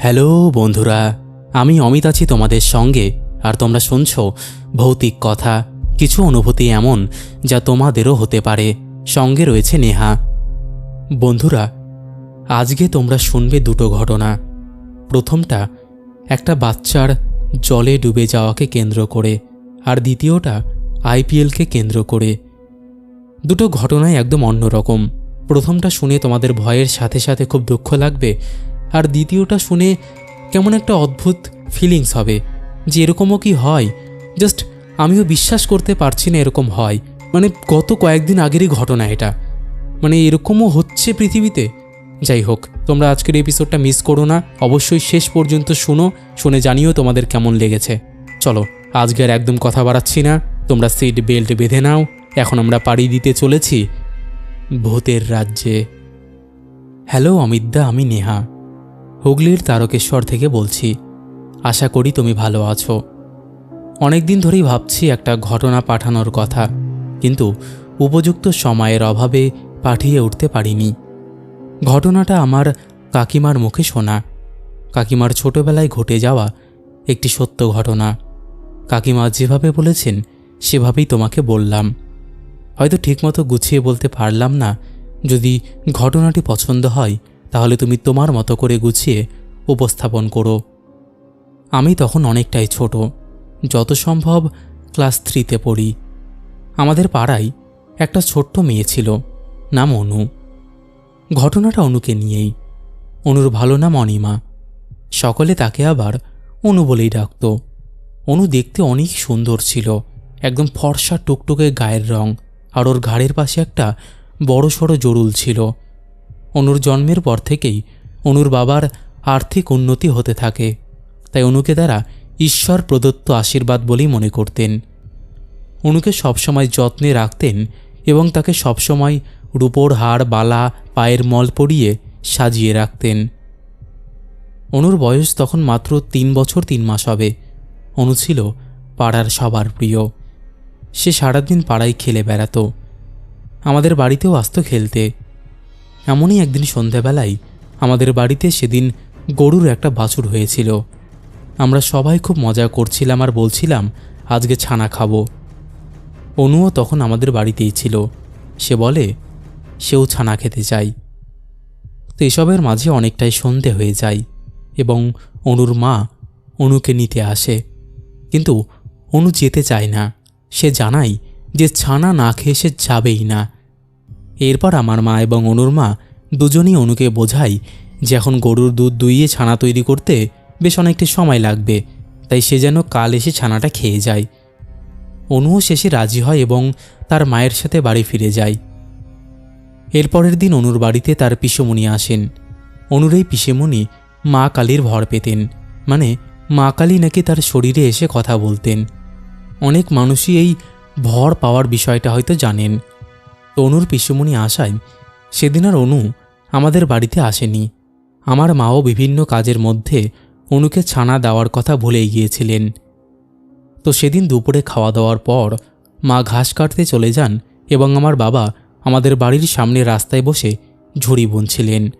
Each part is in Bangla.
হ্যালো বন্ধুরা, আমি অমিত আছি তোমাদের সঙ্গে, আর তোমরা শুনছ ভৌতিক কথা, কিছু অনুভূতি এমন যা তোমাদেরও হতে পারে। সঙ্গে রয়েছে নেহা। বন্ধুরা, আজকে তোমরা শুনবে দুটো ঘটনা। প্রথমটা, একটা বাচ্চার জলে ডুবে যাওয়াকে কেন্দ্র করে, আর দ্বিতীয়টা, আইপিএলকে কেন্দ্র করে। দুটো ঘটনাই একদম অন্যরকম। প্রথমটা শুনে তোমাদের ভয়ের সাথে সাথে খুব দুঃখ লাগবে আর দ্বিতীয়টা শুনে কেমন একটা অদ্ভুত ফিলিংস হবে যে এরকমও কি হয়? জাস্ট আমিও বিশ্বাস করতে পারছি না এরকম হয়। মানে গত কয়েকদিন আগেরই ঘটনা এটা। মানে এরকমও হচ্ছে পৃথিবীতে? যাই হোক, তোমরা আজকের এপিসোডটা মিস করো না। অবশ্যই শেষ পর্যন্ত শুনো, শুনে জানিও তোমাদের কেমন লেগেছে। চলো, আজকে আর একদম কথা বাড়াচ্ছি না। তোমরা সিট বেল্ট বেঁধে নাও। এখন আমরা পাড়ি দিতে চলেছি ভূতের রাজ্যে। হ্যালো অমিতদা, আমি নেহা। হুগলির তারকেশ্বর থেকে বলছি, আশা করি তুমি ভালো আছো। অনেক দিন ধরেই ভাবছি একটা ঘটনা পাঠানোর কথা, কিন্তু উপযুক্ত সময়ের অভাবে পাঠিয়ে উঠতে পারিনি। ঘটনাটা আমার কাকিমার মুখে শোনা। কাকিমার ছোটবেলায় ঘটে যাওয়া একটি সত্য ঘটনা। কাকিমা যেভাবে বলেছেন, সেভাবেই তোমাকে বললাম। হয়তো ঠিকমতো গুছিয়ে বলতে পারলাম না, যদি ঘটনাটি পছন্দ হয় তাহলে তুমি তোমার মতো করে গুছিয়ে উপস্থাপন করো। আমি তখন অনেকটাই ছোট, যত সম্ভব ক্লাস থ্রিতে পড়ি। আমাদের পাড়ায় একটা ছোট্ট মেয়ে ছিল, নাম অনু। ঘটনাটা অনুকে নিয়েই। অনুর ভালো নাম অনিমা। সকলে তাকে আবার অনু বলেই ডাকত। অনু দেখতে অনেক সুন্দর ছিল, একদম ফর্সা টুকটুকে গায়ের রং, আর ওর ঘাড়ের পাশে একটা বড় সড়ো জরুল ছিল। অনুর জন্মের পর থেকেই অনুর বাবার আর্থিক উন্নতি হতে থাকে। তাই অনুকে তারা ঈশ্বর প্রদত্ত আশীর্বাদ বলেই মনে করতেন। অনুকে সবসময় যত্নে রাখতেন এবং তাকে সবসময় রূপোর হাড় বালা, পায়ের মল পরিয়ে সাজিয়ে রাখতেন। অনুর বয়স তখন মাত্র তিন বছর তিন মাস হবে। অনু ছিল পাড়ার সবার প্রিয়। সে সারাদিন পাড়ায় খেলে বেড়াতো। আমাদের বাড়িতেও আসতো খেলতে। এমনই একদিন সন্ধ্যাবেলায় আমাদের বাড়িতে সেদিন গরুর একটা বাছুর হয়েছিল। আমরা সবাই খুব মজা করছিলাম আর বলছিলাম, আজকে ছানা খাব। অনুও তখন আমাদের বাড়িতেই ছিল। সে বলে, সেও ছানা খেতে চাই। তো এসবের মাঝে অনেকটাই সন্ধে হয়ে যায় এবং অনুর মা অনুকে নিতে আসে। কিন্তু অনু যেতে চায় না। সে জানাই যে ছানা না খেয়ে সে যাবেই না। এরপর আমার মা এবং অনুর মা দুজনেই অনুকে বোঝাই যে এখন গরুর দুধ দুইয়ে ছানা তৈরি করতে বেশ অনেকটা সময় লাগবে, তাই সে যেন কাল এসে ছানাটা খেয়ে যায়। অনুও শেষে রাজি হয় এবং তার মায়ের সাথে বাড়ি ফিরে যায়। এরপরের দিন অনুর বাড়িতে তার পিসেমণি আসেন। অনুর এই পিসেমণি মা কালীর ভর পেতেন মানে মা কালী নাকি তার শরীরে এসে কথা বলতেন। অনেক মানুষই এই ভর পাওয়ার বিষয়টা হয়তো জানেন। তো অনুর পিসুমণি আসায় সেদিন আর অনু আমাদের বাড়িতে আসেনি। আমার মাও বিভিন্ন কাজের মধ্যে অনুকে ছানা দেওয়ার কথা ভুলেই গিয়েছিলেন। তো সেদিন দুপুরে খাওয়া দাওয়ার পর মা ঘাস কাটতে চলে যান এবং আমার বাবা আমাদের বাড়ির সামনে রাস্তায় বসে ঝুড়ি বুনছিলেন।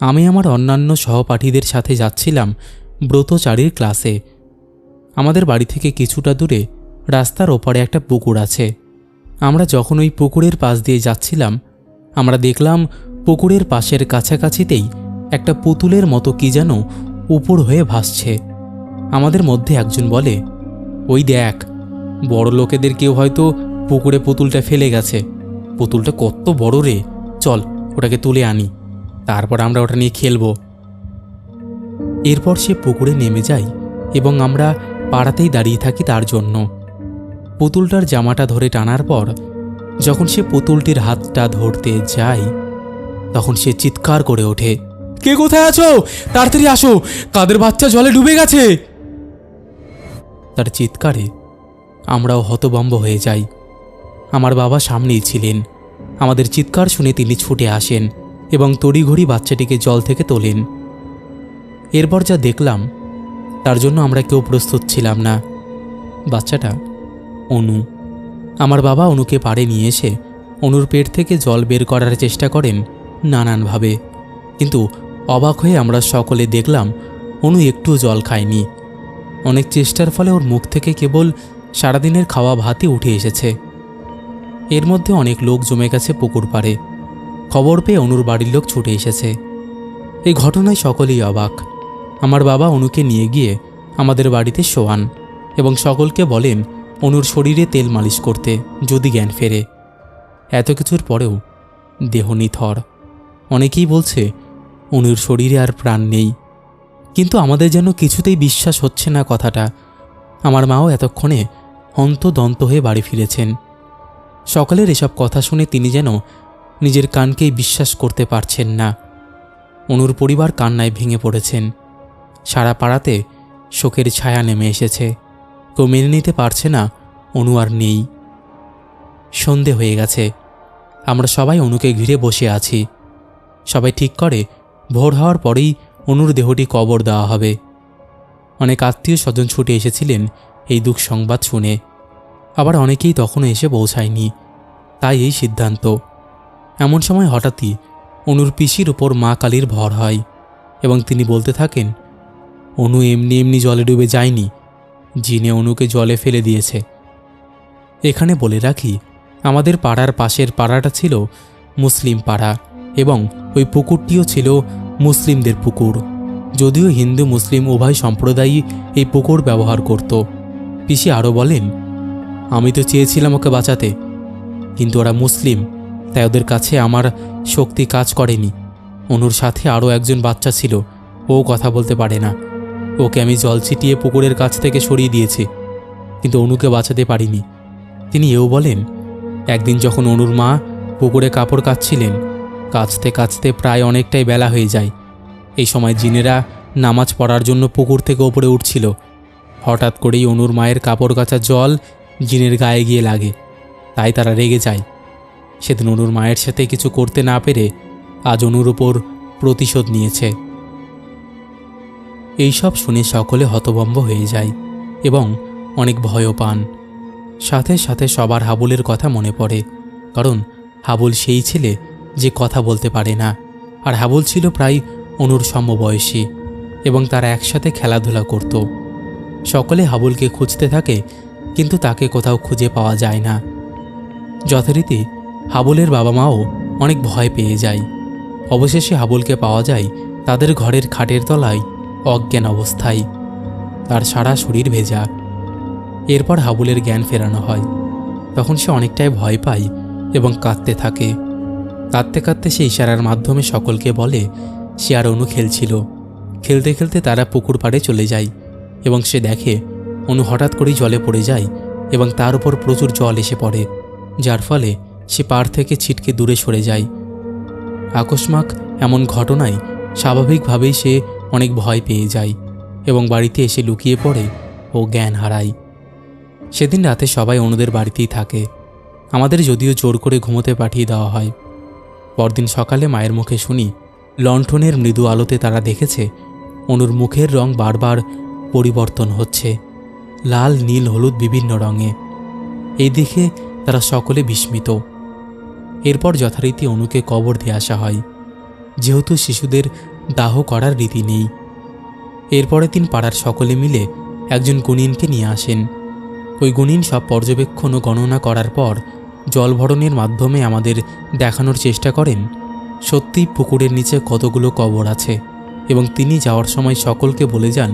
আমি আমার অন্যান্য সহপাঠীদের সাথে যাচ্ছিলাম ব্রতচারীর ক্লাসে। আমাদের বাড়ি থেকে কিছুটা দূরে রাস্তার ওপারে একটা পুকুর আছে। আমরা যখন ওই পুকুরের পাশ দিয়ে যাচ্ছিলাম, আমরা দেখলাম পুকুরের পাশের কাছাকাছিতেই একটা পুতুলের মতো কি যেন উপর হয়ে ভাসছে। আমাদের মধ্যে একজন বলে, ওই দেখ, বড় লোকেদের কেউ হয়তো পুকুরে পুতুলটা ফেলে গেছে। পুতুলটা কত বড় রে। চল, ওটাকে তুলে আনি। তারপর আমরা ওটা নিয়ে খেলব। এরপর সে পুকুরে নেমে যায় এবং আমরা পাড়াতেই দাঁড়িয়ে থাকি তার জন্য। পুতুলটার জামাটা ধরে টানার পর, যখন সে পুতুলটির হাতটা ধরতে যায়, তখন সে চিৎকার করে ওঠে, কে কোথায় আছো? তাড়াতাড়ি আসো, কাদের বাচ্চা জলে ডুবে গেছে? তার চিৎকারে আমরাও হতবম্ব হয়ে যাই। আমার বাবা সামনেই ছিলেন। আমাদের চিৎকার শুনে তিনি ছুটে আসেন এবং তড়িঘড়ি বাচ্চাটিকে জল থেকে তোলেন। এরপর যা দেখলাম, তার জন্য আমরা কেউ প্রস্তুত ছিলাম না। বাচ্চাটা অনু, আমার বাবা অনুকে পাড়ে নিয়ে এসে অনুর পেট থেকে জল বের করার চেষ্টা করেন নানানভাবে। কিন্তু অবাক হয়ে আমরা সকলে দেখলাম, অনু একটু জল খায়নি। অনেক চেষ্টার ফলে ওর মুখ থেকে কেবল সারাদিনের খাওয়া ভাতই উঠে এসেছে। এর মধ্যে অনেক লোক জমে গেছে পুকুর পাড়ে। খবর পেয়ে অনুর বাড়ির লোক ছুটে এসেছে। এই ঘটনায় সকলেই অবাক। আমার বাবা অনুকে নিয়ে গিয়ে আমাদের বাড়িতে শোয়ান এবং সকলকে বলেন অনুর শরীরে তেল মালিশ করতে যদি জ্ঞান ফেরে। এত কিছুর পরেও দেহ নিথর। অনেকেই বলছে, অনুর শরীরে আর প্রাণ নেই। কিন্তু আমাদের যেন কিছুতেই বিশ্বাস হচ্ছে না কথাটা। আমার মাও এতক্ষণে হন্তদন্ত হয়ে বাড়ি ফিরেছেন। সকালের এসব কথা শুনে তিনি যেন নিজের কানকেই বিশ্বাস করতে পারছেন না। অনুর পরিবার কান্নায় ভেঙে পড়েছেন। সারা পাড়াতে শোকের ছায়া নেমে এসেছে। কেউ মেনে নিতে পারছে না, অনু আর নেই। সন্ধে হয়ে গেছে। আমরা সবাই অনুকে ঘিরে বসে আছি। সবাই ঠিক করে, ভোর হওয়ার পরেই অনুর দেহটি কবর দেওয়া হবে। অনেক আত্মীয় স্বজন ছুটে এসেছিলেন এই দুঃখ সংবাদ শুনে। আবার অনেকেই তখনও এসে পৌঁছায়নি। তাই এই সিদ্ধান্ত। এমন সময় হঠাৎই অনুর পিসির উপর মা কালীর ভর হয় এবং তিনি বলতে থাকেন, অনু এমনি এমনি জলে ডুবে যায়নি। জিনে অনুকে জলে ফেলে দিয়েছে। এখানে বলে রাখি, আমাদের পাড়ার পাশের পাড়াটা ছিল মুসলিম পাড়া এবং ওই পুকুরটিও ছিল মুসলিমদের পুকুর। যদিও হিন্দু মুসলিম উভয় সম্প্রদায়ই এই পুকুর ব্যবহার করত। পিসি আরও বলেন, আমি তো চেয়েছিলাম ওকে বাঁচাতে, কিন্তু ওরা মুসলিম, তাই ওদের কাছে আমার শক্তি কাজ করেনি। অনুর সাথে আরও একজন বাচ্চা ছিল, ও কথা বলতে পারে না। ওকে আমি জল ছিটিয়ে পুকুরের কাছ থেকে সরিয়ে দিয়েছি, কিন্তু অনুকে বাঁচাতে পারিনি। তিনি এও বলেন, একদিন যখন অনুর মা পুকুরে কাপড় কাচ্ছিলেন, কাচতে কাচতে প্রায় অনেকটাই বেলা হয়ে যায়। এই সময় জিনেরা নামাজ পড়ার জন্য পুকুর থেকে ওপরে উঠছিল। হঠাৎ করেই অনুর মায়ের কাপড় কাচা জল জিনের গায়ে গিয়ে লাগে, তাই তারা রেগে যায়। সেদিন অনুর মায়ের সাথে কিছু করতে না পেরে আজ অনুর উপর প্রতিশোধ নিয়েছে। এইসব শুনে সকলে হতভম্ব হয়ে যায় এবং অনেক ভয়ও পান। সাথে সাথে সবার হাবুলের কথা মনে পড়ে, কারণ হাবুল সেই ছেলে যে কথা বলতে পারে না, আর হাবুল ছিল প্রায় অনুর সমবয়সী এবং তারা একসাথে খেলাধুলা করত। সকলে হাবুলকে খুঁজতে থাকে, কিন্তু তাকে কোথাও খুঁজে পাওয়া যায় না। যথারীতি হাবুলের বাবা মাও অনেক ভয় পেয়ে যায়। অবশেষে হাবুলকে পাওয়া যায় তাদের ঘরের খাটের তলায় অজ্ঞান অবস্থায়। তার সারা শরীর ভেজা। এরপর হাবুলের জ্ঞান ফেরানো হয়। তখন সে অনেকটাই ভয় পায় এবং কাঁদতে থাকে। কাঁদতে কাঁদতে সে ইশারার মাধ্যমে সকলকে বলে, সে আর অনু খেলছিল। খেলতে খেলতে তারা পুকুর পাড়ে চলে যায় এবং সে দেখে, অনু হঠাৎ করেই জলে পড়ে যায় এবং তার উপর প্রচুর জল এসে পড়ে, যার ফলে সে পাড় থেকে ছিটকে দূরে সরে যায়। আকস্মাক এমন ঘটনায় স্বাভাবিকভাবেই সে অনেক ভয় পেয়ে যায় এবং বাড়িতে এসে লুকিয়ে পড়ে ও জ্ঞান হারায় সেদিন রাতে সবাই অনুদের বাড়িতেই থাকে। আমাদের যদিও জোর করে ঘুমোতে পাঠিয়ে দেওয়া হয়। পরদিন সকালে মায়ের মুখে শুনি, লণ্ঠনের মৃদু আলোতে তারা দেখেছে, অনুর মুখের রং বারবার পরিবর্তন হচ্ছে। লাল, নীল, হলুদ বিভিন্ন রঙে। এই দেখে তারা সকলে বিস্মিত। এরপর যথারীতি অনুকে কবর দিয়ে আসা হয়। যেহেতু শিশুদের দাহ করার রীতি নেই। এরপরে দিন পাড়ার সকলে মিলে একজন গুণিনকে নিয়ে আসেন। ওই গুণিন সব পর্যবেক্ষণ ও গণনা করার পর জলভরণের মাধ্যমে আমাদের দেখানোর চেষ্টা করেন সত্যিই পুকুরের নিচে কতগুলো কবর আছে এবং তিনি যাওয়ার সময় সকলকে বলে যান,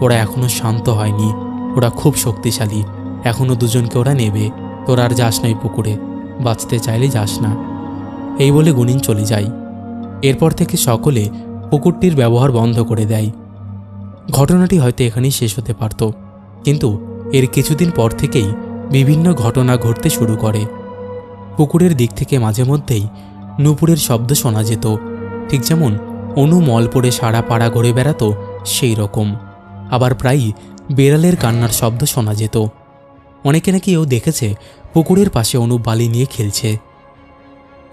ওরা এখনও শান্ত হয়নি, ওরা খুব শক্তিশালী এখনও দুজনকে ওরা নেবে, তোর আর যাস না ওই পুকুরে, বাঁচতে চাইলে যাস না। এই বলে গুণিন চলে যায়। এরপর থেকে সকলে পুকুরটির ব্যবহার বন্ধ করে দেয়। ঘটনাটি হয়তো এখানেই শেষ হতে পারত, কিন্তু এর কিছুদিন পর থেকেই বিভিন্ন ঘটনা ঘটতে শুরু করে। পুকুরের দিক থেকে মাঝে মধ্যেই নুপুরের শব্দ শোনা যেত, ঠিক যেমন, অনু মল পড়ে সারা পাড়া ঘুরে বেড়াতো সেই রকম। আবার প্রায়ই বেড়ালের কান্নার শব্দ শোনা যেত। অনেকে নাকি এও দেখেছে পুকুরের পাশে অনু বালি নিয়ে খেলছে।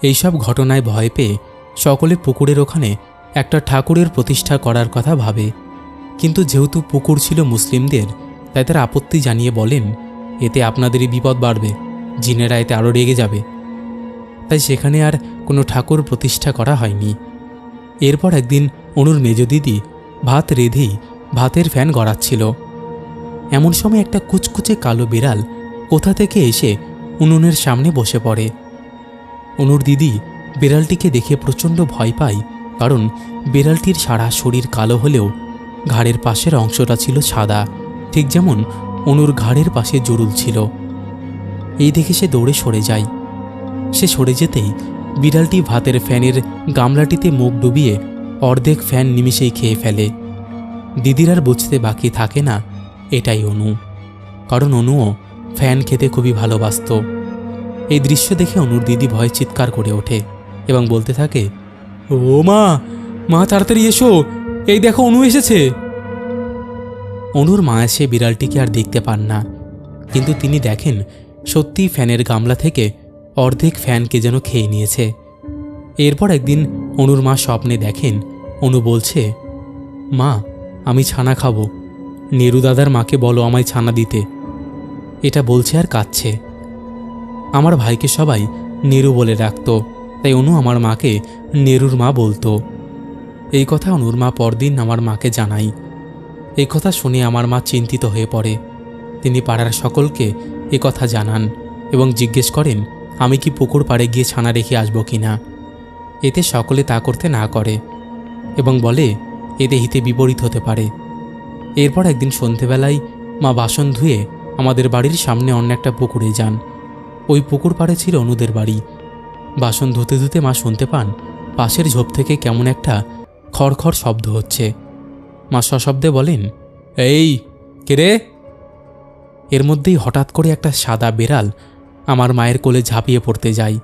এইসব ঘটনায় ভয় পেয়ে সকলে পুকুরের ওখানে একটা ঠাকুরের প্রতিষ্ঠা করার কথা ভাবে। কিন্তু যেহেতু পুকুর ছিল মুসলিমদের, তাই তারা আপত্তি জানিয়ে বলেন, এতে আপনাদেরই বিপদ বাড়বে, জিনেরা এতে আরও রেগে যাবে। তাই সেখানে আর কোনো ঠাকুর প্রতিষ্ঠা করা হয়নি। এরপর একদিন অনুর মেজ দিদি ভাত রেধেই ভাতের ফ্যান গড়াচ্ছিল। এমন সময় একটা কুচকুচে কালো বিড়াল কোথা থেকে এসে উনুনের সামনে বসে পড়ে। অনুর দিদি বিড়ালটিকে দেখে প্রচণ্ড ভয় পায়। কারণ বিড়ালটির সারা শরীর কালো হলেও ঘাড়ের পাশের অংশটা ছিল সাদা, ঠিক যেমন অনুর ঘাড়ের পাশে জরুল ছিল। এই দেখে সে দৌড়ে সরে যায়। সে সরে যেতেই বিড়ালটি ভাতের ফ্যানের গামলাটিতে মুখ ডুবিয়ে অর্ধেক ফ্যান নিমিষেই খেয়ে ফেলে। দিদির আর বুঝতে বাকি থাকে না, এটাই অনু। কারণ অনুও ফ্যান খেতে খুবই ভালোবাসত। এই দৃশ্য দেখে অনুর দিদি ভয়ে চিৎকার করে ওঠে এবং বলতে থাকে ও মা মা, তাড়াতাড়ি এসো। এই দেখো, অনু এসেছে। অনুর মা এসে বিড়ালটিকে আর দেখতে পান না। কিন্তু তিনি দেখেন, সত্যিই ফ্যানের গামলা থেকে অর্ধেক ফ্যানকে যেন খেয়ে নিয়েছে। এরপর একদিন অনুর মা স্বপ্নে দেখেন, অনু বলছে, মা, আমি ছানা খাব। নেরু দাদার মাকে বলো আমায় ছানা দিতে। এটা বলছে আর কাঁদছে। আমার ভাইকে সবাই নেরু বলে ডাকতো। তাই অনু আমার মাকে নেরুর মা বলতো। এই কথা অনুর মা পরদিন আমার মাকে জানাই। এই কথা শুনে আমার মা চিন্তিত হয়ে পড়ে। তিনি পাড়ার সকলকে এ কথা জানান এবং জিজ্ঞেস করেন, আমি কি পুকুর পাড়ে গিয়ে ছানা রেখে আসব কি না? এতে সকলে তা করতে না করে এবং বলে এতে হিতে বিপরীত হতে পারে। এরপর একদিন সন্ধেবেলায় মা বাসন ধুয়ে আমাদের বাড়ির সামনে অন্য একটা পুকুরে যান। ওই পুকুর পাড়ে ছিল অনুদের বাড়ি। বাসন ধুতে ধুতে মা শুনতে পান, পাশের ঝোপ থেকে কেমন একটা খড়খড় শব্দ হচ্ছে। মা সশব্দে বলেন, এই, কে রে? এর মধ্যেই হঠাৎ করে একটা সাদা বেড়াল আমার মায়ের কোলে ঝাঁপিয়ে পড়তে যায়।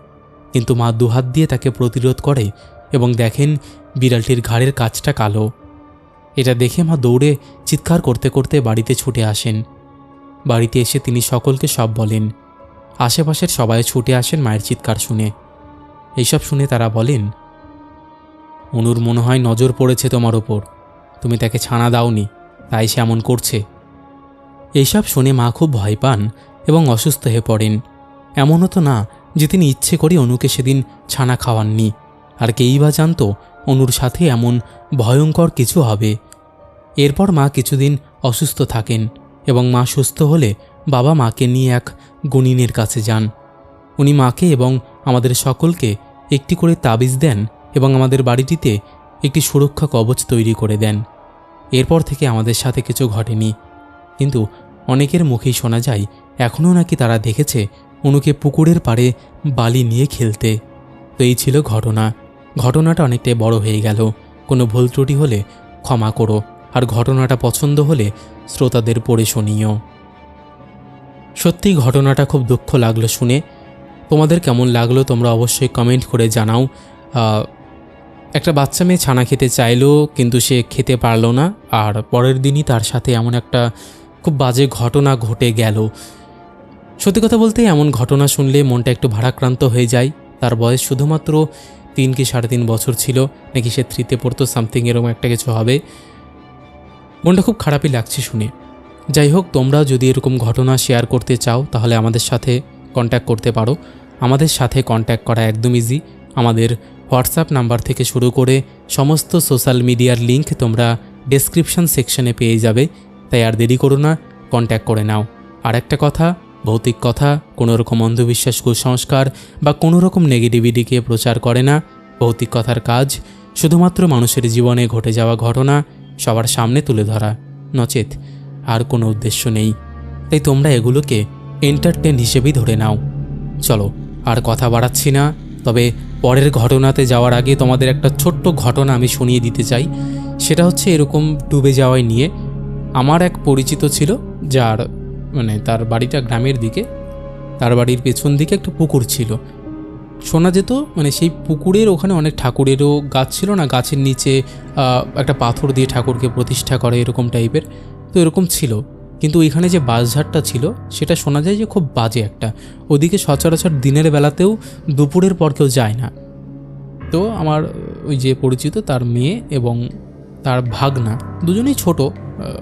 কিন্তু মা দুহাত দিয়ে তাকে প্রতিরোধ করে এবং দেখেন বিড়ালটির ঘাড়ের কাজটা কালো। এটা দেখে মা দৌড়ে চিৎকার করতে করতে বাড়িতে ছুটে আসেন। বাড়িতে এসে তিনি সকলকে সব বলেন। আশেপাশের সবাই ছুটে আসেন মায়ের চিৎকার শুনে। এইসব শুনে তারা বলেন, অনুর মনে হয় নজর পড়েছে তোমার ওপর তুমি তাকে ছানা দাওনি, তাই সে এমন করছে। এইসব শুনে মা খুব ভয় পান এবং অসুস্থ হয়ে পড়েন। এমনও তো না যে তিনি ইচ্ছে করে অনুকে সেদিন ছানা খাওয়াননি। আর কেই বা জানতো অনুর সাথে এমন ভয়ঙ্কর কিছু হবে। এরপর মা কিছুদিন অসুস্থ থাকেন এবং মা সুস্থ হলে বাবা মাকে নিয়ে এক গুণিনের কাছে যান। উনি মাকে এবং আমাদের সকলকে একটি করে তাবিজ দেন এবং আমাদের বাড়িটিতে একটি সুরক্ষা কবচ তৈরি করে দেন। এরপর থেকে আমাদের সাথে কিছু ঘটেনি। কিন্তু অনেকের মুখেই শোনা যায়, এখনও নাকি তারা দেখেছে অনুকে পুকুরের পাড়ে বালি নিয়ে খেলতে। তো এই ছিল ঘটনা। ঘটনাটা অনেকটাই বড় হয়ে গেল। কোনো ভুল ত্রুটি হলে ক্ষমা করো, আর ঘটনাটা পছন্দ হলে শ্রোতাদের পড়ে শুনিও। সত্যি ঘটনাটা খুব দুঃখ লাগল শুনে তোমাদের কেমন লাগল তোমরা অবশ্যই কমেন্ট করে জানাও। একটা বাচ্চা মেয়ে ছানা খেতে চাইলো, কিন্তু সে খেতে পারল না। আর পরের দিনই তার সাথে এমন একটা খুব বাজে ঘটনা ঘটে গেল। সত্যি কথা বলতে এমন ঘটনা শুনলে মনটা একটু ভারাক্রান্ত হয়ে যায়। তার বয়স শুধুমাত্র তিন কি সাড়ে তিন বছর ছিল, নাকি সে থ্রিতে পড়তো সামথিং এরকম একটা কিছু হবে। মনটা খুব খারাপই লাগছে শুনে। যাই হোক তোমরা যদি এরকম ঘটনা শেয়ার করতে চাও, তাহলে আমাদের সাথে কন্ট্যাক্ট করতে পারো। আমাদের সাথে কন্ট্যাক্ট করা একদম ইজি আমাদের হোয়াটসঅ্যাপ নাম্বার থেকে শুরু করে সমস্ত সোশ্যাল মিডিয়ার লিংক তোমরা ডেসক্রিপশন সেকশনে পেয়ে যাবে। তাই আর দেরি করো না কন্ট্যাক্ট করে নাও। আর একটা কথা, ভৌতিক কথা, কোনো রকম অন্ধবিশ্বাস, কুসংস্কার বা কোনো রকম নেগেটিভিটিকে প্রচার করে না। ভৌতিক কথার কাজ শুধুমাত্র মানুষের জীবনে ঘটে যাওয়া ঘটনা সবার সামনে তুলে ধরা। নচেত, আর কোনো উদ্দেশ্য নেই। তাই তোমরা এগুলোকে এন্টারটেন হিসেবেই ধরে নাও। চলো, আর কথা বাড়াচ্ছি না, তবে পরের ঘটনাতে যাওয়ার আগে তোমাদের একটা ছোট্ট ঘটনা আমি শুনিয়ে দিতে চাই। সেটা হচ্ছে এরকম ডুবে যাওয়ায় নিয়ে আমার এক পরিচিত ছিল, যার মানে তার বাড়িটা গ্রামের দিকে, তার বাড়ির পেছন দিকে একটা পুকুর ছিল। শোনা যেত মানে সেই পুকুরের ওখানে অনেক ঠাকুরেরও গাছ ছিল না, গাছের নিচে একটা পাথর দিয়ে ঠাকুরকে প্রতিষ্ঠা করে এরকম টাইপের তো এরকম ছিল। কিন্তু ওইখানে যে বাঁশঝাড়টা ছিল, সেটা শোনা যায় যে খুব বাজে একটা। ওদিকে সচরাচর দিনের বেলাতেও দুপুরের পর কেউ যায় না। তো আমার ওই যে পরিচিত তার মেয়ে এবং তার ভাগনা দুজনেই ছোট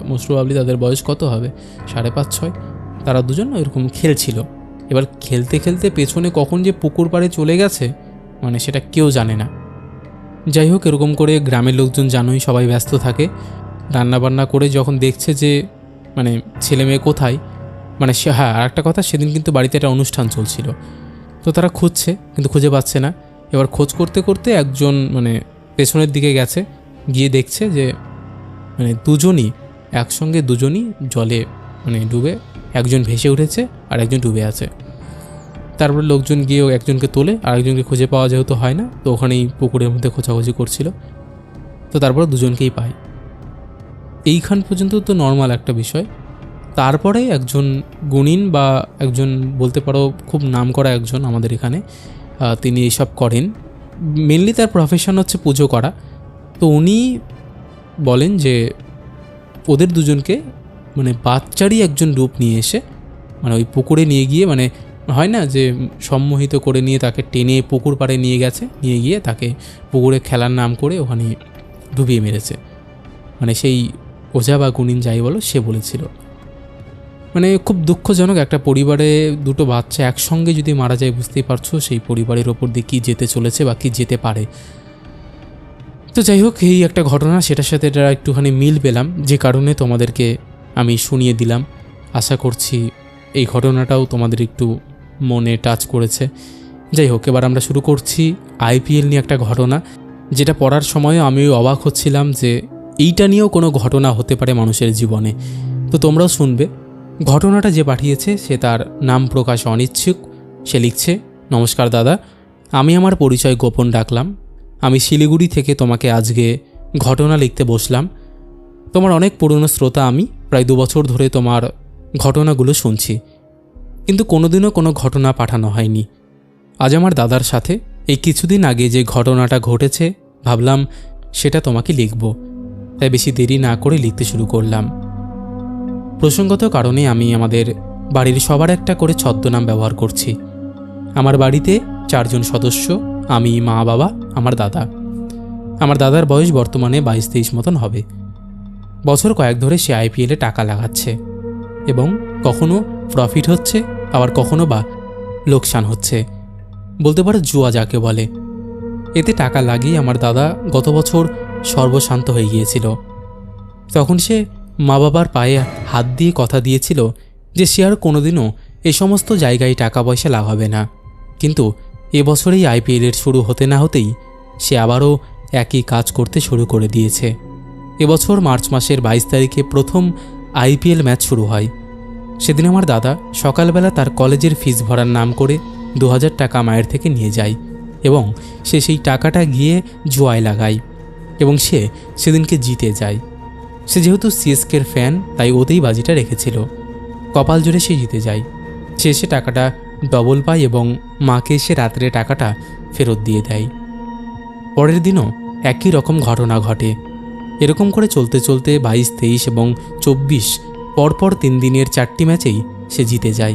মোস্ট তাদের বয়স কত হবে? সাড়ে পাঁচ, ছয়। তারা দুজন এরকম খেলছিল। এবার খেলতে খেলতে পেছনে কখন যে পুকুর পাড়ে চলে গেছে মানে সেটা কেউ জানে না। যাই হোক, এরকম করে গ্রামের লোকজন জানোই সবাই ব্যস্ত থাকে। রান্নাবান্না করে যখন দেখছে যে মানে ছেলে মেয়ে কোথায়? মানে সে হ্যাঁ আর একটা কথা, সেদিন কিন্তু বাড়িতে একটা অনুষ্ঠান চলছিল। তো তারা খুঁজছে, কিন্তু খুঁজে পাচ্ছে না। এবার খোঁজ করতে করতে একজন মানে পেছনের দিকে গেছে, গিয়ে দেখছে যে মানে দুজনই, একসঙ্গে দুজনই জলে মানে ডুবে একজন ভেসে উঠেছে, আর একজন ডুবে আছে। তারপর লোকজন গিয়ে একজনকে তোলে, আর একজনকে খুঁজে পাওয়া যেহেতু হয় না, তো ওখানেই পুকুরের মধ্যে খোঁজাখুঁজি করছিল। তো তারপর দুজনকেই পায়। এইখান পর্যন্ত তো নর্মাল একটা বিষয়। তারপরে একজন গুণিন বা একজন বলতে পারো খুব নাম করা একজন আমাদের এখানে তিনি এইসব করেন। মেনলি তার প্রফেশন হচ্ছে পুজো করা। তো উনি বলেন যে ওদের দুজনকে মানে বাচ্চারই একজন রূপ নিয়ে এসে মানে ওই পুকুরে নিয়ে গিয়ে মানে হয় না যে সম্মোহিত করে নিয়ে তাকে টেনে পুকুর পাড়ে নিয়ে গেছে, নিয়ে গিয়ে তাকে পুকুরে খেলার নাম করে ওখানে ডুবিয়ে মেরেছে। মানে সেই ওঝা বা গুণিন যাই বলো, সে বলেছিল। মানে খুব দুঃখজনক একটা পরিবারে দুটো বাচ্চা একসঙ্গে যদি মারা যায়, বুঝতেই পারছ সেই পরিবারের ওপর দিয়ে কী যেতে চলেছে বা কী যেতে পারে। তো যাই হোক, এই একটা ঘটনা, সেটার সাথে এটা একটুখানি মিল পেলাম। যে কারণে তোমাদেরকে আমি শুনিয়ে দিলাম। আশা করছি এই ঘটনাটাও তোমাদের একটু মনে টাচ করেছে। যাই হোক, এবার আমরা শুরু করছি আইপিএল নিয়ে একটা ঘটনা, যেটা পড়ার সময় আমিও অবাক হচ্ছিলাম যে এইটা নিয়েও কোনো ঘটনা হতে পারে মানুষের জীবনে। তো তোমরাও শুনবে। ঘটনাটা যে পাঠিয়েছে, সে তার নাম প্রকাশ অনিচ্ছুক। সে লিখছে, নমস্কার দাদা, আমি আমার পরিচয় গোপন রাখলাম। আমি শিলিগুড়ি থেকে তোমাকে আজকে ঘটনা লিখতে বসলাম। তোমার অনেক পুরনো শ্রোতা আমি, প্রায় দু বছর ধরে তোমার ঘটনাগুলো শুনছি। কিন্তু কোনোদিনও কোনো ঘটনা পাঠানো হয়নি। আজ আমার দাদার সাথে এই কিছুদিন আগে যে ঘটনাটা ঘটেছে, ভাবলাম সেটা তোমাকে লিখব। তাই বেশি দেরি না করে লিখতে শুরু করলাম। প্রসঙ্গত কারণে আমি আমাদের বাড়ির সবার একটা করে ছদ্মনাম ব্যবহার করছি। আমার বাড়িতে চারজন সদস্য, আমি, মা, বাবা, আমার দাদা। আমার দাদার বয়স বর্তমানে বাইশ তেইশ মতন হবে। বছর কয়েক ধরে সে আইপিএলে টাকা লাগাচ্ছে এবং কখনো প্রফিট হচ্ছে, আবার কখনো বা লোকসান হচ্ছে। বলতে পারো জুয়া যাকে বলে। এতে টাকা লাগিয়ে আমার দাদা গত বছর সর্বশান্ত হয়ে গিয়েছিল। তখন সে মা বাবার পায়ে হাত দিয়ে কথা দিয়েছিল যে সে আর কোনোদিনও এ সমস্ত জায়গায় টাকা পয়সা লাগাবে না। কিন্তু এবছরেই আইপিএলের শুরু হতে না হতেই সে আবারও একই কাজ করতে শুরু করে দিয়েছে। এবছর মার্চ মাসের বাইশ তারিখে প্রথম আইপিএল ম্যাচ শুরু হয়। সেদিন আমার দাদা সকালবেলা তার কলেজের ফিস ভরার নাম করে দু হাজার টাকা মায়ের থেকে নিয়ে যায় এবং সে সেই টাকাটা গিয়ে জুয়ায় লাগায়। এবং সে সেদিনকে জিতে যায়। সে যেহেতু সিএসকের ফ্যান, তাই ওতেই বাজিটা রেখেছিল। কপাল জুড়ে সে জিতে যায়। সে এসে টাকাটা ডবল পায় এবং মাকে এসে রাত্রে টাকাটা ফেরত দিয়ে দেয়। পরের দিনও একই রকম ঘটনা ঘটে। এরকম করে চলতে চলতে বাইশ, তেইশ এবং চব্বিশ পরপর তিন দিনের চারটি ম্যাচেই সে জিতে যায়।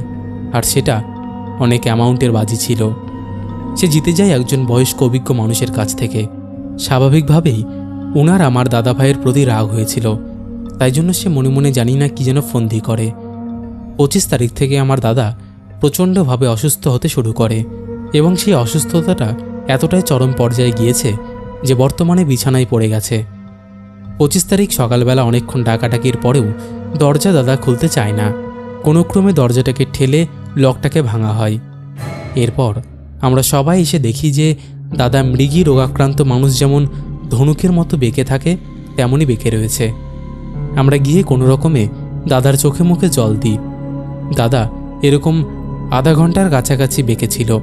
আর সেটা অনেক অ্যামাউন্টের বাজি ছিল। সে জিতে যায় একজন বয়স্ক অভিজ্ঞ মানুষের কাছ থেকে। স্বাভাবিকভাবেই ওনার আমার দাদা ভাইয়ের প্রতি রাগ হয়েছিল। তাই জন্য সে মনে মনে জানি না কি যেন ফন্দি করে। পঁচিশ তারিখ থেকে আমার দাদা প্রচণ্ডভাবে অসুস্থ হতে শুরু করে এবং সেই অসুস্থতাটা এতটাই চরম পর্যায়ে গিয়েছে যে বর্তমানে বিছানায় পড়ে গেছে। পঁচিশ তারিখ সকালবেলা অনেকক্ষণ ডাকাডাকির পরেও দরজা দাদা খুলতে চায় না। কোনো ক্রমে দরজাটাকে ঠেলে লকটাকে ভাঙা হয়। এরপর আমরা সবাই এসে দেখি যে দাদা মৃগী রোগাক্রান্ত মানুষ যেমন ধনুকের মতো বেঁকে থাকে, তেমনই বেঁকে রয়েছে। আমরা গিয়ে কোনো রকমে দাদার চোখে মুখে জল দিই। দাদা এরকম আধা ঘণ্টার কাছাকাছি বেঁকে ছিল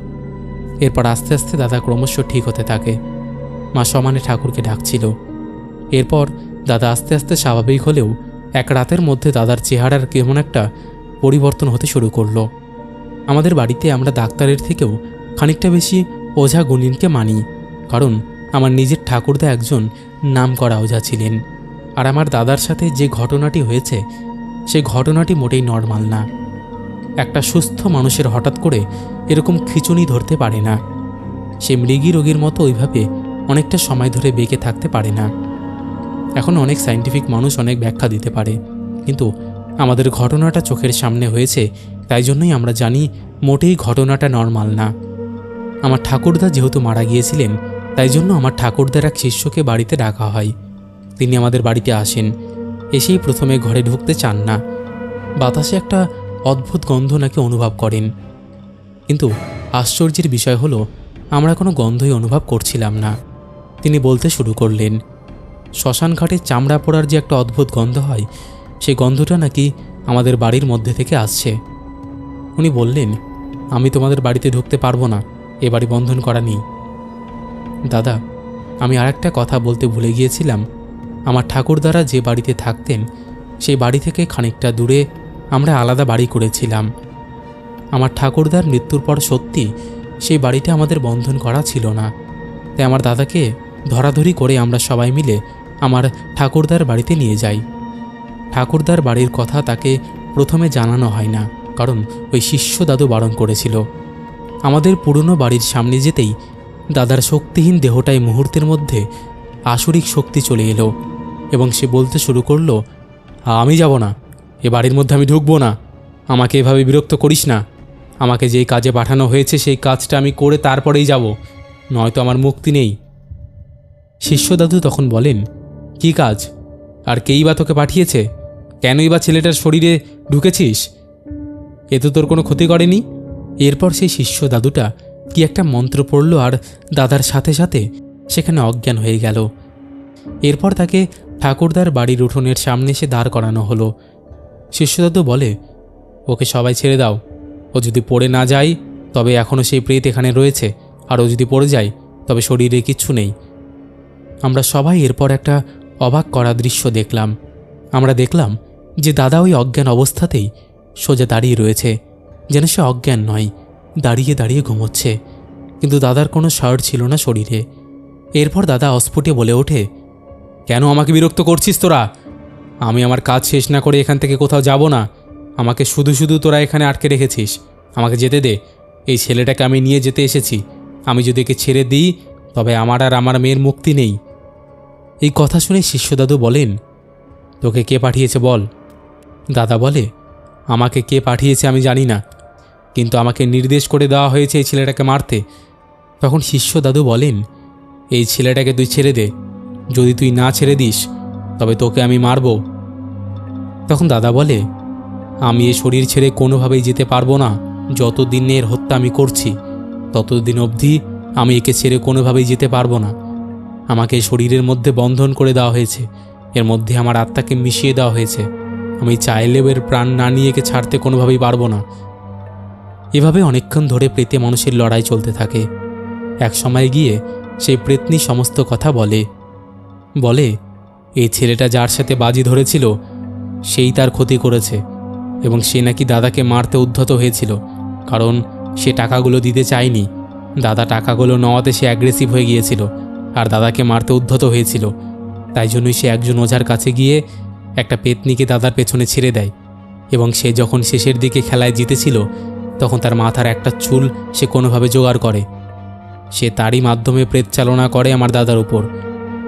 এরপর আস্তে আস্তে দাদা ক্রমশ ঠিক হতে থাকে। মা সমানে ঠাকুরকে ডাকছিল। এরপর দাদা আস্তে আস্তে স্বাভাবিক হলেও এক রাতের মধ্যে দাদার চেহারার কেমন একটা পরিবর্তন হতে শুরু করল। আমাদের বাড়িতে আমরা ডাক্তারের থেকেও খানিকটা বেশি ওঝা গুণিনকে মানি, কারণ আমার নিজের ঠাকুরদা একজন নামকরা ওঝা ছিলেন। আর আমার দাদার সাথে যে ঘটনাটি হয়েছে, সে ঘটনাটি মোটেই নর্মাল না। একটা সুস্থ মানুষের হঠাৎ করে এরকম খিচুনি ধরতে পারে না। সে মৃগী রোগীর মতো ওইভাবে অনেকটা সময় ধরে বেঁকে থাকতে পারে না। এখন অনেক সায়েন্টিফিক মানুষ অনেক ব্যাখ্যা দিতে পারে, কিন্তু আমাদের ঘটনাটা চোখের সামনে হয়েছে, তাই জন্যই আমরা জানি মোটেই ঘটনাটা নর্মাল না। আমার ঠাকুরদা যেহেতু মারা গিয়েছিলেন, তাই জন্য আমার ঠাকুরদার এক শিষ্যকে বাড়িতে ডাকা হয়। তিনি আমাদের বাড়িতে আসেন। এসেই প্রথমে ঘরে ঢুকতে চান না। বাতাসে একটা অদ্ভুত গন্ধ নাকি অনুভব করেন। কিন্তু আশ্চর্যের বিষয় হলো, আমরা কোনো গন্ধই অনুভব করছিলাম না। তিনি বলতে শুরু করলেন, শ্মশান ঘাটের চামড়া পোড়ার যে একটা অদ্ভুত গন্ধ হয় সেই গন্ধটা নাকি আমাদের বাড়ির মধ্যে থেকে আসছে। উনি বললেন, আমি তোমাদের বাড়িতে ঢুকতে পারব না। এ বাড়ি বন্ধন করা নেই। দাদা, আমি আরেকটা কথা বলতে ভুলে গিয়েছিলাম। আমার ঠাকুরদারা যে বাড়িতে থাকতেন সেই বাড়ি থেকে খানিকটা দূরে আমরা আলাদা বাড়ি করেছিলাম। আমার ঠাকুরদার মৃত্যুর পর সত্যি সেই বাড়িটা আমাদের বন্ধন করা ছিল না। তাই আমার দাদাকে ধরাধরি করে আমরা সবাই মিলে আমার ঠাকুরদার বাড়িতে নিয়ে যাই। ঠাকুরদার বাড়ির কথা তাকে প্রথমে জানানো হয় না, কারণ ওই শিষ্য দাদু বারণ করেছিল। আমাদের পুরনো বাড়ির সামনে যেতেই দাদার শক্তিহীন দেহটাই মুহূর্তের মধ্যে আসরিক শক্তি চলে এলো এবং সে বলতে শুরু করল, আমি যাব না, এ বাড়ির মধ্যে আমি ঢুকবো না, আমাকে এভাবে বিরক্ত করিস না, আমাকে যেই কাজে পাঠানো হয়েছে সেই কাজটা আমি করে তারপরেই যাব, নয়তো আমার মুক্তি নেই। শিষ্য দাদু তখন বলেন, কি কাজ? আর কেই বা তোকে পাঠিয়েছে? কেনই বা ছেলেটার শরীরে ঢুকেছিস? এ তো তোর কোনো ক্ষতি করেনি? এরপর সেই শিষ্য দাদুটা কি একটা মন্ত্র পড়ল আর দাদার সাথে সাথে সেখানে অজ্ঞান হয়ে গেল। এরপর তাকে ঠাকুরদার বাড়ির উঠোনের সামনে এসে দাঁড় করানো হলো। শিষ্যদাদু বলে, ওকে সবাই ছেড়ে দাও। ও যদি পড়ে না যায়, তবে এখনও সেই প্রেত এখানে রয়েছে। আর ও যদি পড়ে যায়, তবে শরীরে কিচ্ছু নেই। আমরা সবাই এরপর একটা অবাক করা দৃশ্য দেখলাম। আমরা দেখলাম যে দাদা ওই অজ্ঞান অবস্থাতেই সোজা দাঁড়িয়ে রয়েছে। যেন সে অজ্ঞান নয়, দাঁড়িয়ে দাঁড়িয়ে ঘুমোচ্ছে। কিন্তু দাদার কোনো শার্ট ছিল না শরীরে। এরপর দাদা অস্ফুটে বলে ওঠে, কেন আমাকে বিরক্ত করছিস তোরা? আমি আমার কাজ শেষ না করে এখান থেকে কোথাও যাব না। আমাকে শুধু শুধু তোরা এখানে আটকে রেখেছিস। আমাকে যেতে দে। এই ছেলেটাকে আমি নিয়ে যেতে এসেছি। আমি যদি একে ছেড়ে দিই, তবে আমার আর আমার মেয়ের মুক্তি নেই। এই কথা শুনে শিষ্যদাদু বলেন, তোকে কে পাঠিয়েছে বল? দাদা বলে, আমাকে কে পাঠিয়েছে আমি জানি না। কিন্তু আমাকে নির্দেশ করে দেওয়া হয়েছে এই ছেলেটাকে মারতে। তখন শিষ্য দাদু বলেন, এই ছেলেটাকে তুই ছেড়ে দে। যদি তুই না ছেড়ে দিস, তবে তোকে আমি মারব। তখন দাদা বলে, আমি এ শরীর ছেড়ে কোনোভাবেই যেতে পারব না। যতদিন এর হত্যা আমি করছি, ততদিন অবধি আমি একে ছেড়ে কোনোভাবেই যেতে পারব না। আমাকে শরীরের মধ্যে বন্ধন করে দেওয়া হয়েছে। এর মধ্যে আমার আত্মাকে মিশিয়ে দেওয়া হয়েছে। আমি চাইলেও এর প্রাণ না নিয়ে একে ছাড়তে কোনোভাবেই পারব না। এভাবে অনেকক্ষণ ধরে প্রেতে মানুষের লড়াই চলতে থাকে। এক সময় গিয়ে সেই প্রেতনি সমস্ত কথা বলে। বলে এই ছেলেটা যার সাথে বাজি ধরেছিল, সেই তার ক্ষতি করেছে এবং সে নাকি দাদাকে মারতে উদ্ধত হয়েছিল, কারণ সে টাকাগুলো দিতে চায়নি। দাদা টাকাগুলো নেওয়াতে সে অ্যাগ্রেসিভ হয়ে গিয়েছিল আর দাদাকে মারতে উদ্ধত হয়েছিল। তাই জন্যই সে একজন ওঝার কাছে গিয়ে একটা পেতনিকে দাদার পেছনে ছেড়ে দেয় এবং সে যখন শেষের দিকে খেলায় জিতেছিল তখন তার মাথার একটা চুল সে কোনোভাবে জোগাড় করে। সে তারই মাধ্যমে প্রেত চালনা করে আমার দাদার উপর।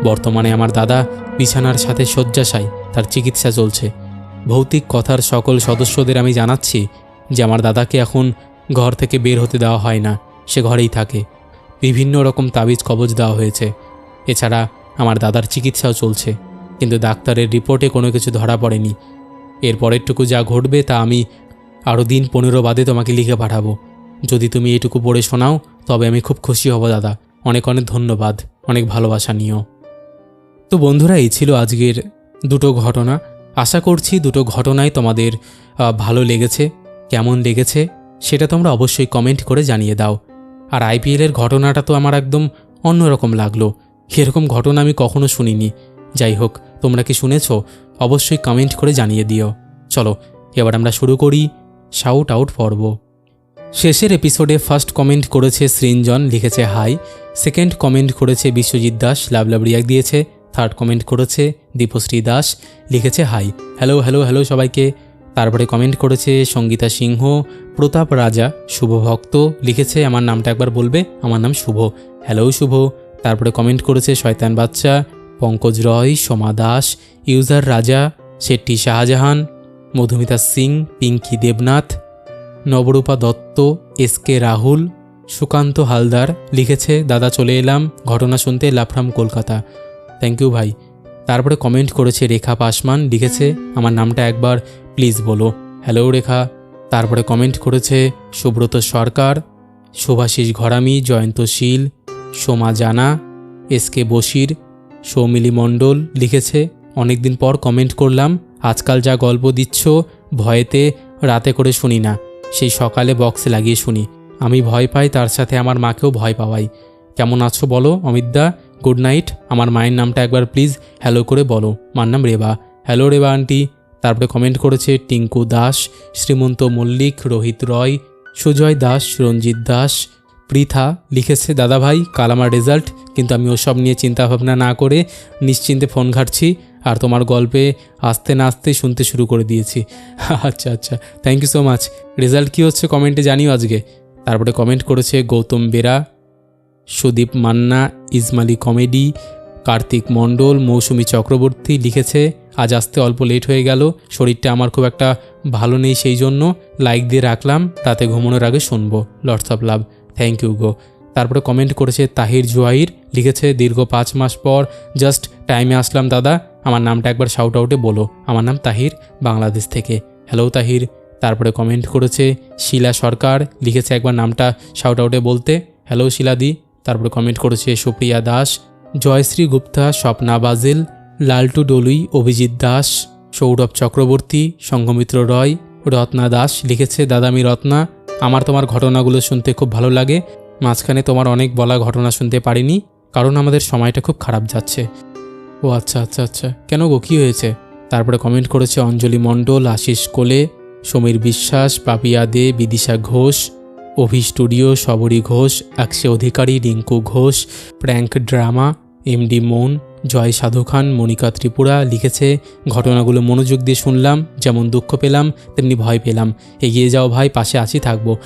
বর্তমানে আমার দাদা বিছানার সাথে শয্যাশায়, তার চিকিৎসা চলছে। ভৌতিক কথার সকল সদস্যদের আমি জানাচ্ছি যে আমার দাদাকে এখন ঘর থেকে বের হতে দেওয়া হয় না, সে ঘরেই থাকে। বিভিন্ন রকম তাবিজ কবজ দেওয়া হয়েছে। এছাড়া আমার দাদার চিকিৎসাও চলছে, কিন্তু ডাক্তারের রিপোর্টে কোনো কিছু ধরা পড়েনি। এর পরেরটুকু যা ঘটবে তা আমি আরও দিন পনেরো বাদে তোমাকে লিখে পাঠাবো। যদি তুমি এটুকু পড়ে শোনাও, তবে আমি খুব খুশি হব, দাদা। অনেক অনেক ধন্যবাদ। অনেক ভালোবাসা নিও। তো বন্ধুরা, এই ছিল আজকের দুটো ঘটনা। আশা করছি দুটো ঘটনাই তোমাদের ভালো লেগেছে। কেমন লেগেছে সেটা তোমরা অবশ্যই কমেন্ট করে জানিয়ে দাও। আর আইপিএলের ঘটনাটা তো আমার একদম অন্যরকম লাগল। এরকম ঘটনা আমি কখনো শুনিনি। যাই হোক, তোমরা কি শুনেছ? অবশ্যই কমেন্ট করে জানিয়ে দিও। চলো, এবার আমরা শুরু করি শাউট আউট পর্ব। শেষের এপিসোডে ফার্স্ট কমেন্ট করেছে সৃঞ্জন, লিখেছে হাই সেকেন্ড কমেন্ট করেছে বিশ্বজিৎ দাস, লাভ লাভ রিয়াক দিয়েছে। থার্ড কমেন্ট করেছে দীপশ্রী দাস, লিখেছে হাই হ্যালো হ্যালো হ্যালো সবাইকে। তারপরে কমেন্ট করেছে সঙ্গীতা সিংহ, প্রতাপ রাজা, শুভ ভক্ত, লিখেছে, আমার নামটা একবার বলবে, আমার নাম শুভ। হ্যালো শুভ. তারপরে কমেন্ট করেছে শয়তান বাচ্চা Pankaj Roy, Soma Das, user Raja, Shetty Shahjahan Madhumita Singh, Pinky Debnath, Nabarupa Dutta, S K Rahul, Sukanta Haldar লিখেছে, দাদা, চলে এলাম। ঘটনা শুনতে লাফরাম কলকাতা। থ্যাংক ইউ ভাই। তারপরে কমেন্ট করেছে রেখা পাসমান, লিখেছে, আমার নামটা একবার প্লিজ বলো। হ্যালো রেখা। তারপরে কমেন্ট করেছে, সুব্রত সরকার, শুভাশিস ঘরামি, জয়ন্ত শীল, সোমা জানা, এস কে বশির, সৌমিলি মণ্ডল লিখেছে। অনেকদিন পর কমেন্ট করলাম, আজকাল যা গল্প দিচ্ছ, ভয়েতে রাতে করে শুনি না। সেই সকালে বক্সে লাগিয়ে শুনি। আমি ভয় পাই, তার সাথে আমার মাকেও ভয় পাওয়াই। কেমন আছো বলো, অমিতদা? গুড নাইট আমার মায়ের নামটা একবার প্লিজ হ্যালো করে বলো। মার নাম রেবা। হ্যালো রেবা আন্টি তারপরে কমেন্ট করেছে, টিঙ্কু দাস, শ্রীমন্ত মল্লিক, রোহিত রয়, সুজয় দাস, রঞ্জিত দাস, পৃথা লিখেছে দাদা ভাই কাল আমার রেজাল্ট কিন্তু আমি ওসব নিয়ে চিন্তাভাবনা না করে নিশ্চিন্তে ফোন ঘাটছি। আর তোমার গল্পে আস্তে না আস্তে শুনতে শুরু করে দিয়েছি। আচ্ছা আচ্ছা thank you so much result কী হচ্ছে কমেন্টে জানিও আজকে। তারপরে কমেন্ট করেছে গৌতম বেরা, সুদীপ মান্না, ইজমালি কমেডি, কার্তিক মণ্ডল, মৌসুমী চক্রবর্তী লিখেছে, আজ আসতে অল্প লেট হয়ে গেল, শরীরটা আমার খুব একটা ভালো নেই সেই জন্য লাইক দিয়ে রাখলাম, রাতে ঘুমানোর আগে শুনব lords of love thank you গো। তারপরে কমেন্ট করেছে তাহির জুয়াইর লিখেছে, দীর্ঘ পাঁচ মাস পর জাস্ট টাইমে আসলাম দাদা আমার নামটা একবার শাউট আউটে বলো। আমার নাম তাহির, বাংলাদেশ থেকে। হ্যালো তাহির। তারপরে কমেন্ট করেছে, শিলা সরকার। লিখেছে একবার নামটা শাউট আউটে বলতে। হ্যালো শিলাদি তারপরে কমেন্ট করেছে, সুপ্রিয়া দাস। জয়শ্রী গুপ্তা, স্বপ্না বাজেল। লালটু ডলুই, অভিজিৎ দাস। সৌরভ চক্রবর্তী। সঙ্গমিত্র রয়। রত্না দাস। লিখেছে দাদামি রত্না। আমার তোমার ঘটনাগুলো শুনতে খুব ভালো লাগে। মাঝখানে তোমার অনেক বলা ঘটনা শুনতে পারিনি, কারণ আমাদের সময়টা খুব খারাপ যাচ্ছে। ও আচ্ছা আচ্ছা আচ্ছা। কেন গো, কী হয়েছে? তারপরে কমেন্ট করেছে অঞ্জলি মণ্ডল, Ashis Kole, Samir Biswas, Papiya De, Bidisha Ghosh, Abhi studio, Shabari Ghosh আকশে Adhikari, Rinku Ghosh, prank drama, MD Mon, Joy Sadhu খান, মনিকা ত্রিপুরা লিখেছে, ঘটনাগুলো মনোযোগ দিয়ে শুনলাম, যেমন দুঃখ পেলাম, তেমনি ভয় পেলাম। এগিয়ে যাও ভাই, পাশে আছি, থাকব।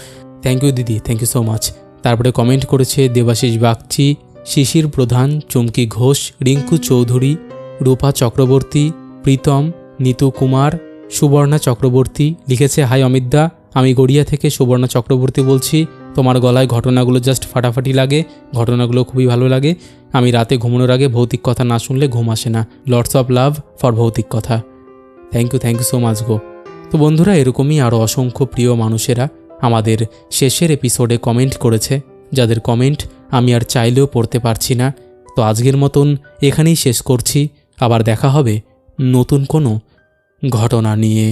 থ্যাংক ইউ দিদি থ্যাংক ইউ সো মাচ তারপরে কমেন্ট করেছে দেবাশিস বাগচি শিশির প্রধান, চুমকি ঘোষ, রিঙ্কু চৌধুরী, রূপা চক্রবর্তী, প্রীতম, নিতু কুমার, সুবর্ণা চক্রবর্তী লিখেছে, হাই অমিতদা, আমি গড়িয়া থেকে সুবর্ণা চক্রবর্তী বলছি। তোমার গলায় ঘটনাগুলো জাস্ট ফাটাফাটি লাগে, ঘটনাগুলো খুবই ভালো লাগে। আমি রাতে ঘুমানোর আগে ভৌতিক কথা না শুনলে ঘুম আসে না। লর্ডস অফ লাভ ফর ভৌতিক কথা। Thank you thank you so much গো। তো বন্ধুরা, এরকমই আরও অসংখ্য প্রিয় মানুষেরা আমাদের শেষের এপিসোডে কমেন্ট করেছে। যাদের কমেন্ট আমি আর চাইলেও পড়তে পারছি না। তো আজকের মতন এখানেই শেষ করছি। আবার দেখা হবে নতুন কোনো ঘটনা নিয়ে।